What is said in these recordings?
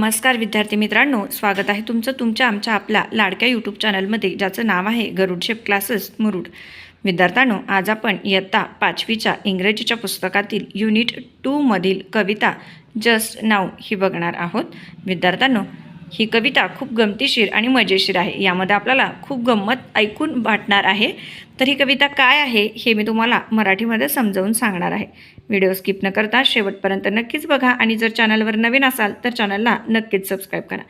नमस्कार विद्यार्थी मित्रांनो स्वागत आहे तुमचं तुमच्या आमच्या आपल्या लाडक्या यूट्यूब चॅनलमध्ये ज्याचं नाव आहे गरुड शेप क्लासेस मुरुड. विद्यार्थ्यांनो आज आपण इयत्ता पाचवीच्या इंग्रजीच्या पुस्तकातील युनिट टूमधील कविता जस्ट नाव ही बघणार आहोत. विद्यार्थ्यांनो ही कविता खूप गमतीशीर आणि मजेशीर आहे. यामध्ये आपल्याला खूप गंमत ऐकून वाटणार आहे. तर ही कविता काय आहे हे मी तुम्हाला मराठीमध्ये समजावून सांगणार आहे. व्हिडिओ स्किप न करता शेवटपर्यंत नक्कीच बघा आणि जर चॅनलवर नवीन असाल तर चॅनलला नक्कीच सबस्क्राईब करा.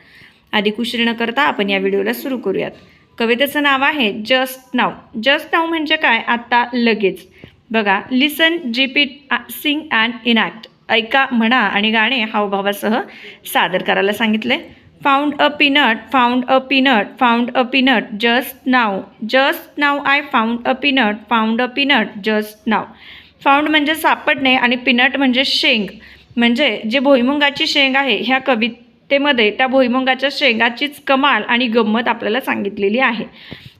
आधी उशीर न करता आपण या व्हिडिओला सुरू करूयात. कवितेचं नाव आहे जस्ट नाव. जस्ट नाव म्हणजे काय? आत्ता लगेच. बघा listen repeat sing and enact. ऐका म्हणा आणि गाणे हावभावासह सादर करायला सांगितले found a peanut found a peanut found a peanut just now just now I found a peanut found a peanut just now found म्हणजे सापडणे आणि पिनट म्हणजे शेंग. म्हणजे जे भुईमुंगाची शेंग आहे ह्या कवितेमध्ये त्या भुईमुंगाच्या शेंगाचीच कमाल आणि गंमत आपल्याला सांगितलेली आहे.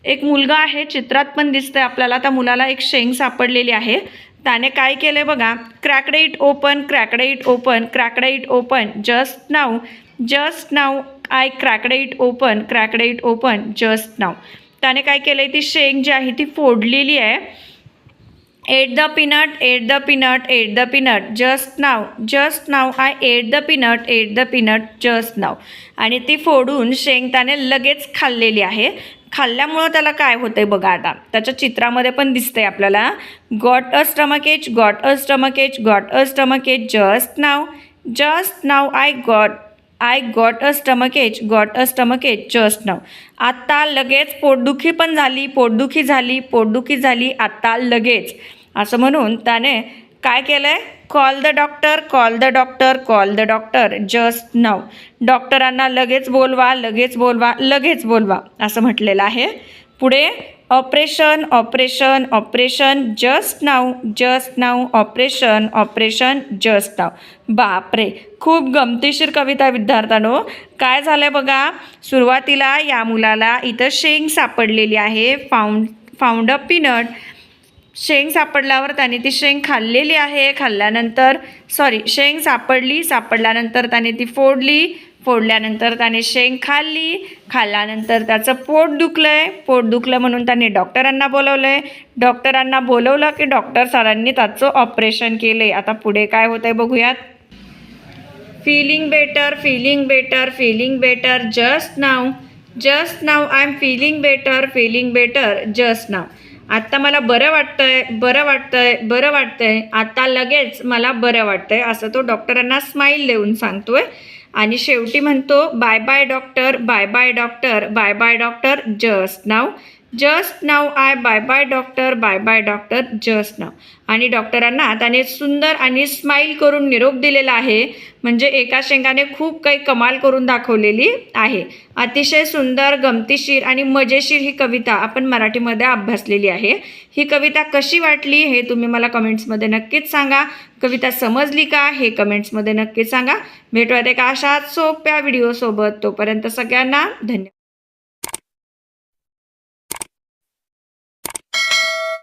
एक मुलगा आहे चित्रात पण दिसतंय आपल्याला. त्या मुलाला एक शेंग सापडलेली आहे. त्याने काय केलं बघा? Cracked it open cracked it open cracked it open just now just now I cracked it open cracked it open just now त्याने काय केलं आहे ती शेंग जी आहे ती फोडलेली आहे. Ate the peanut ate the peanut ate the peanut just now just now I ate the peanut ate the peanut just now आणि ती फोडून शेंग त्याने लगेच खाल्लेली आहे. खाल्ल्यामुळं त्याला काय होतंय बघा आता. त्याच्या चित्रामध्ये पण दिसतंय आपल्याला. Got a stomachache got a stomachache got a stomachache just now just now I got I got a stomachache got a stomachache just now. आत्ता लगेच पोटदुखी पण झाली पोटदुखी झाली पोटदुखी झाली आत्ता लगेच. असं म्हणून त्याने काय केलं आहे call the doctor call the doctor call the doctor just now. डॉक्टरांना लगेच बोलवा लगेच बोलवा लगेच बोलवा असं म्हटलेलं आहे. पुढे operation operation operation just now just now operation operation just now. बापरे खूप गमतीशीर कविता विद्यार्थ्यानो. काय झालं आहे बघा सुरुवातीला या मुलाला इथं शेंग सापडलेली आहे फाउंड फाउंड अ पिनट शेंग सापडल्यावर त्याने ती शेंग खाल्लेली आहे खाल्ल्यानंतर सॉरी शेंग सापडली सापडल्यानंतर त्याने ती फोडली फोडल्यानंतर त्याने शेंग खाल्ली. खाल्ल्यानंतर त्याचं पोट दुखलं आहे पोट दुखलं म्हणून त्याने डॉक्टरांना बोलवलं आहे डॉक्टरांना बोलवलं की डॉक्टर सरांनी त्याचं ऑपरेशन केलं आहे आता पुढे काय होतं आहे बघूयात. Feeling better feeling better feeling better just now just now I am feeling better feeling better just now आत्ता मला बरं वाटतंय बरं वाटतंय बरं वाटतंय. आता लगेच मला बरं वाटतंय असं तो डॉक्टरांना स्माईल देऊन सांगतोय. आणि शेवटी म्हणतो bye bye doctor bye bye doctor bye bye doctor just now just now I bye bye doctor bye bye doctor just now. आणि डॉक्टरांना त्याने सुंदर आणि स्माईल करून निरोप दिलेला आहे. म्हणजे एका शेंगाने खूप काही कमाल करून दाखवलेली आहे. अतिशय सुंदर गमतीशीर आणि मजेशीर ही कविता आपण मराठीमध्ये अभ्यासलेली आहे. ही कविता कशी वाटली हे तुम्ही मला कमेंट्समध्ये नक्कीच सांगा. कविता समजली का हे कमेंट्समध्ये नक्कीच सांगा. भेटूयात एका अशाच सोप्या व्हिडिओसोबत. तोपर्यंत सगळ्यांना धन्यवाद.